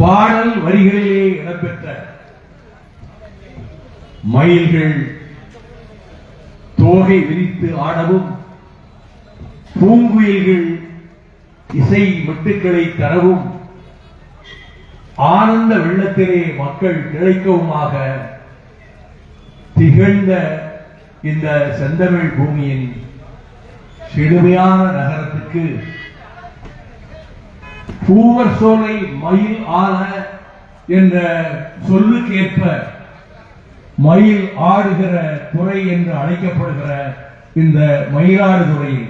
பாடல் வரிகளிலே இடம்பெற்ற மயில்கள் தோகை விரித்து ஆடவும் பூங்குயில்கள் இசை மெட்டுக்களை தரவும் ஆனந்த வெள்ளத்திலே மக்கள் திளைக்கவுமாக திகழ்ந்த இந்த செந்தமிழ் பூமியின் செழுமையான நகரத்துக்கு பூவர் சோலை மயில் ஆன என்ற சொல்லுக்கேற்ப மயில் ஆடுகிற துறை என்று அழைக்கப்படுகிற இந்த மயிலாடுதுறையில்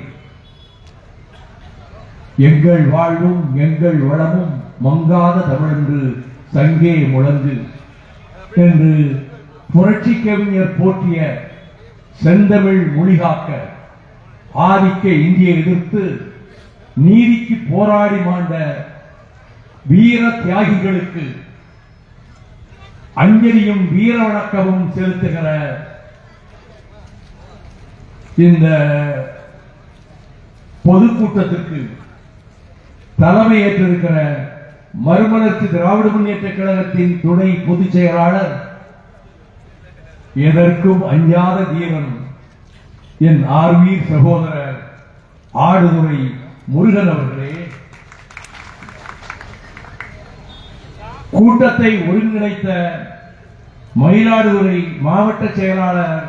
எங்கள் வாழ்வும் எங்கள் வளமும் மங்காத தமிழென்று சங்கே முழங்கு என்று புரட்சி கவிஞர் போற்றிய செந்தமிழ் மொழிகாக்க ஆதிக்க இந்தியை எதிர்த்து நீதிக்கு போராடி மாண்ட வீர தியாகிகளுக்கு அஞ்சலியும் வீர வணக்கமும் செலுத்துகிற இந்த பொதுக்கூட்டத்திற்கு தலைமை ஏற்றிருக்கிற மறுமலர்ச்சி திராவிட முன்னேற்ற கழகத்தின் துணை பொதுச் செயலாளர் எதற்கும் அஞ்சாத தீரன் என் ஆர்வீர் சகோதரர் ஆடுதுறை முருகன் அவர்களே. கூட்டத்தை ஒருங்கிணைத்த மயிலாடுதுறை மாவட்ட செயலாளர்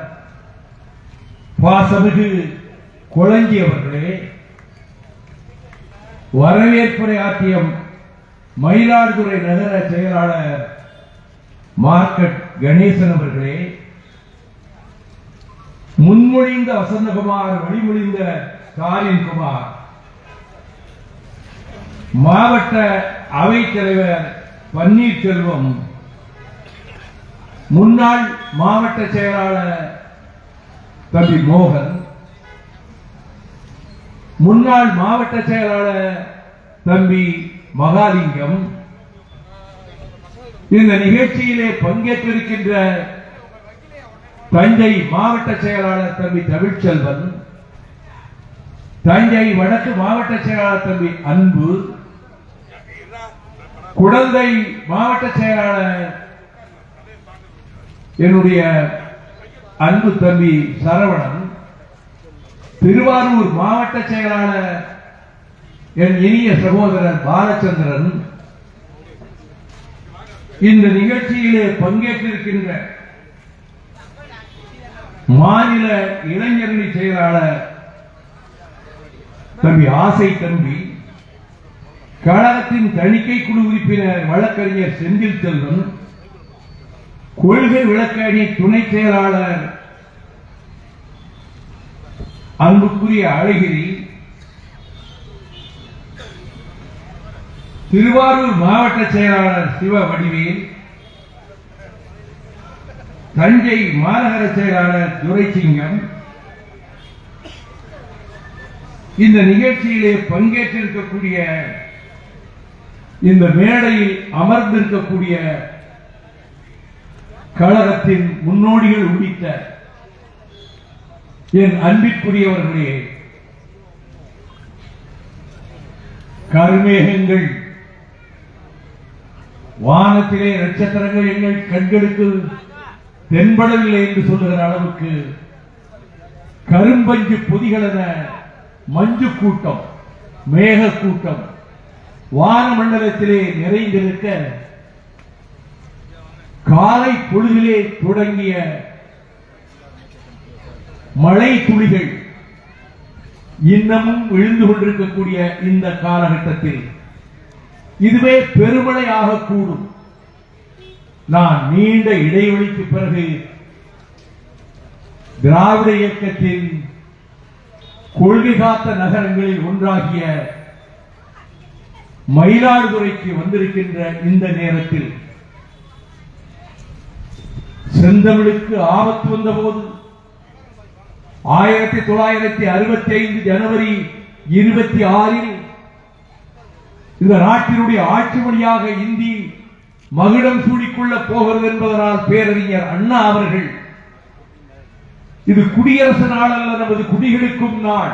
பாசமிகு கொளஞ்சி அவர்களே வரவேற்புரை ஆற்றிய மயிலாடுதுறை நகர செயலாளர் மார்க்கெட் கணேசன் அவர்களே முன்மொழிந்த வசந்தகுமார் வழிமொழிந்த ஸ்டாலின் குமார் மாவட்ட அவைத் தலைவர் பன்னீர்செல்வம் முன்னாள் மாவட்ட செயலாளர் தம்பி மோகன் முன்னாள் மாவட்ட செயலாளர் தம்பி மகாலிங்கம் இந்த நிகழ்ச்சியிலே பங்கேற்றிருக்கின்ற தஞ்சை மாவட்ட செயலாளர் தம்பி தமிழ்ச்செல்வன் தஞ்சை வடக்கு மாவட்ட செயலாளர் தம்பி அன்பு குடந்தை மாவட்ட செயலாளர் என்னுடைய அன்பு தம்பி சரவணன் திருவாரூர் மாவட்ட செயலாளர் என் இனிய சகோதரர் பாலச்சந்திரன் இந்த நிகழ்ச்சியிலே பங்கேற்றிருக்கின்ற மாநில இளைஞரணி செயலாளர் தம்பி ஆசை தம்பி கழகத்தின் தணிக்கை குழு உறுப்பினர் வழக்கறிஞர் செந்தில் செல்வன் கொள்கை விளக்கணி துணை செயலாளர் அன்புக்குரிய அழகிரி திருவாரூர் மாவட்ட செயலாளர் சிவ வடிவேல் தஞ்சை மாநகர செயலாளர் துரைசிங்கம். இந்த நிகழ்ச்சியிலே பங்கேற்றிருக்கக்கூடிய இந்த மேடையில் அமர்ந்திருக்கக்கூடிய கழகத்தின் முன்னோடிகள் உள்ளிட்ட என் அன்பிற்குரியவர்களே கருமேகங்கள் வானத்திலே நட்சத்திரங்கள் எங்கள் கண்களுக்கு தென்படவில்லை என்று சொல்லுகிற அளவுக்கு கரும்பஞ்சு பொதிகளென மஞ்சு கூட்டம் மேக கூட்டம் வானமண்டலத்திலே நிறைந்திருக்க காலை பொழுதிலே தொடங்கிய மழை துளிகள் இன்னமும் விழுந்து கொண்டிருக்கக்கூடிய இந்த காலகட்டத்தில் இதுவே பெருமழையாக கூடும் நான் நீண்ட இடைவெளிக்கு பிறகு திராவிட இயக்கத்தின் கொள்கை காத்த நகரங்களில் ஒன்றாகிய மயிலாடுதுறைக்கு வந்திருக்கின்ற இந்த நேரத்தில் செந்தமிழுக்கு ஆபத்து வந்தபோது ஆயிரத்தி தொள்ளாயிரத்தி அறுபத்தி ஐந்து ஜனவரி இருபத்தி ஆறில் இந்த நாட்டினுடைய ஆட்சி மொழியாக இந்தி மகிழம் சூடிக்கொள்ள போகிறது என்பதனால் பேரறிஞர் அண்ணா அவர்கள் இது குடியரசு நாள் அல்ல நமது குடிகளுக்கும் நாள்.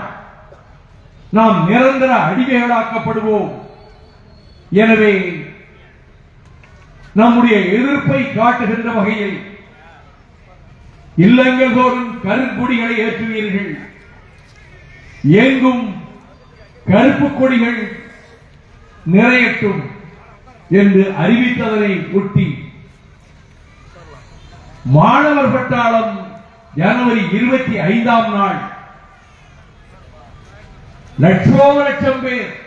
நாம் நிரந்தர அடிமைகளாக்கப்படுவோம். எனவே நம்முடைய எதிர்ப்பை காட்டுகின்ற வகையில் இல்லங்கள் தோறும் கருங்கொடிகளை ஏற்றுவீர்கள். எங்கும் கருப்பு கொடிகள் நிறையட்டும் என்று அறிவித்ததனை ஒட்டி மாணவர் பட்டாளம் ஜனவரி இருபத்தி ஐந்தாம் நாள். லட்சோப லட்சம் பேர்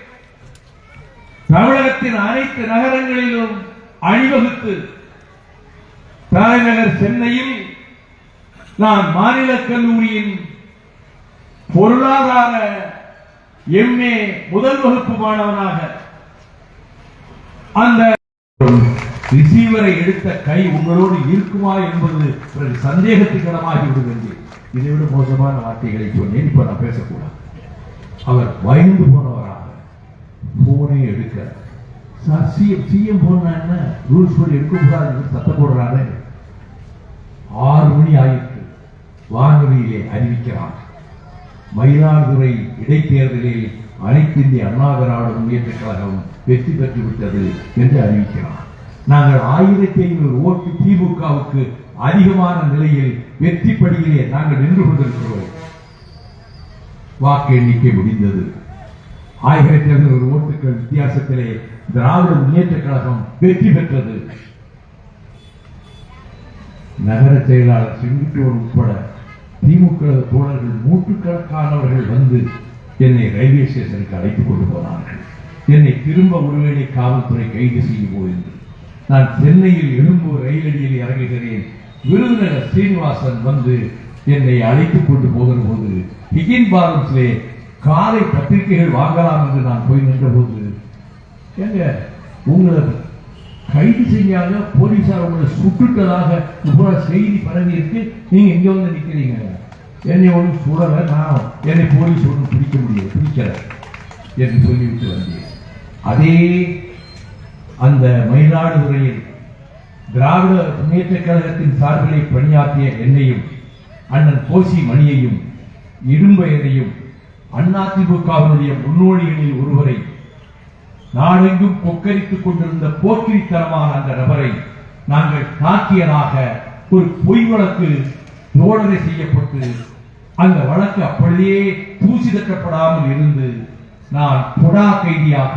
தமிழகத்தின் அனைத்து நகரங்களிலும் அணிவகுத்து தலைநகர் சென்னையில் நான் மாநில கல்லூரியின் பொருளாதார எம்ஏ முதல் வகுப்பு மாணவனாக அந்த ரிசீவரை எடுத்த கை உங்களோடு இருக்குமா என்பது பிறகு சந்தேகத்துக்கிடமாகி விடுகிறது இதை விட மோசமான வார்த்தைகளை சொன்னேன் இப்ப நான் பேசக்கூடாது. அவர் பயந்து போனவரா? போனே எடுக்க. சார் சிஎம் சிஎம் போனா என்ன? ரூல்ஸ் படி எடுக்கக்கூடாது சத்தம் போடுறாரு ஆறு மணி ஆயிற்று. வானொலியிலே அறிவிக்கிறார். மயிலாடுதுறை இடைத்தேர்தலில் அனைத்து இந்திய அண்ணா திராவிட முன்னேற்ற கழகம் வெற்றி பெற்று விட்டது என்று அறிவிக்கிறார். நாங்கள் ஆயிரத்தி ஐநூறு ஓட்டு திமுகவுக்கு அதிகமான நிலையில் வெற்றி படியிலே நாங்கள் நின்று கொண்டிருக்கிறோம். வாக்கு எண்ணிக்கை முடிந்தது. ஆயிரத்தி ஐநூறு ஓட்டுகள் வித்தியாசத்திலே திராவிட முன்னேற்ற கழகம் வெற்றி பெற்றது. நகர செயலாளர் செங்குட்டோர் உட்பட திமுக தோழர்கள் நூற்றுக்கணக்கானவர்கள் வந்து என்னை ரயில்வே ஸ்டேஷனுக்கு அழைத்துக் கொண்டு போனார்கள். என்னை திரும்ப ஒருவேளை காவல்துறை கைது செய்யுமோ என்று நான் சென்னையில் எழும்பூர் ரயிலடியில் இறங்குகிறேன். விருதுநகர் ஸ்ரீனிவாசன் வந்து என்னை அழைத்துக் கொண்டு போகிற போது ஹிகின் பாரன்ஸ்லே காலை பத்திரிகைகள் வாங்கலாம் என்று நான் போய் நின்றபோது ஏங்க உங்களை கைது செய்யாத போலீசார் உங்களை சுட்டுட்டதாக பூரா செய்தி பரவி இருக்கு நீங்க இங்க வந்து நிக்கிறீங்க? என்னை ஒன்றும் சுடல நான் என்னை போலீஸ் ஒன்றும் பிடிக்க முடியாது பிடிக்கல என்று சொல்லிவிட்டு வந்தேன். அதே அந்த மயிலாடுதுறையில் திராவிட முன்னேற்ற கழகத்தின் சார்பிலே பணியாற்றிய என்னையும் அண்ணன் கோசி மணியையும் இடும்பெயரையும் அதிமுகவினுடைய முன்னோடிகளில் ஒருவரை நாடெங்கும் கொக்கரித்துக் கொண்டிருந்த போக்கிரித்தனமான அந்த நபரை நாங்கள் தாக்கியதாக ஒரு பொய் வழக்கு தோழரை செய்யப்பட்டு அந்த வழக்கு அப்படியே தூசி தட்டப்படாமல் இருந்து நான் புடா கைதியாக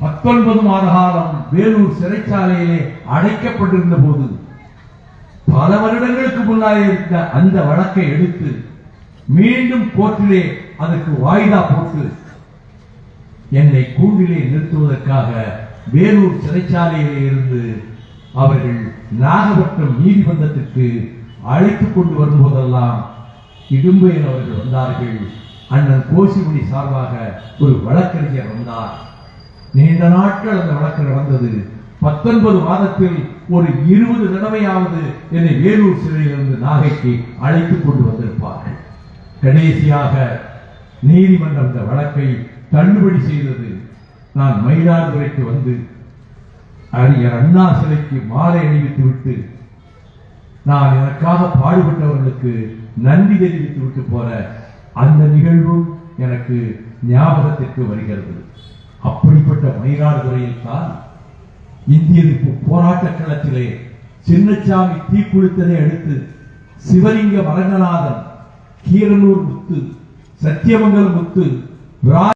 பத்தொன்பது மாத காலம் வேலூர் சிறைச்சாலையிலே அடைக்கப்பட்டிருந்த போது பல வருடங்களுக்கு முன்னாலே இருந்த அந்த வழக்கை எடுத்து மீண்டும் கோர்ட்டிலே அதற்கு வாய்தா போட்டு என்னை கூண்டிலே நிறுத்துவதற்காக வேலூர் சிறைச்சாலையிலே இருந்து அவர்கள் நாகப்பட்டினம் நீதிமன்றத்திற்கு அழைத்துக் கொண்டு வரும்போதெல்லாம் இடும்பையன் அவர்கள் வந்தார்கள். அண்ணன் கோசிமணி சார்பாக ஒரு வழக்கறிஞர் வந்தார். நீண்ட நாட்கள் அந்த வழக்கு நடந்தது. பத்தொன்பது மாதத்தில் ஒரு இருபது தடவையாவது என்னை வேலூர் சிறையிலிருந்து நாகைக்கு அழைத்துக் கொண்டு வந்திருப்பார்கள். கடைசியாக நீதிமன்றம் இந்த வழக்கை தள்ளுபடி செய்தது நான் மயிலாடுதுறைக்கு வந்து அறிஞர் அண்ணா சிலைக்கு மாலை அணிவித்து விட்டு நான் எனக்காக பாடுபட்டவர்களுக்கு நன்றி தெரிவித்து விட்டு போற அந்த நிகழ்வும் எனக்கு ஞாபகத்திற்கு வருகிறது. அப்படிப்பட்ட மயிலாடுதுறையில் தான் இந்திய எதிர்ப்பு போராட்ட களத்திலே சின்னச்சாமி தீக்குளித்ததை அடுத்து சிவலிங்க மரங்கநாதன் கீரனூர் முத்து சத்தியமங்கலம் முத்து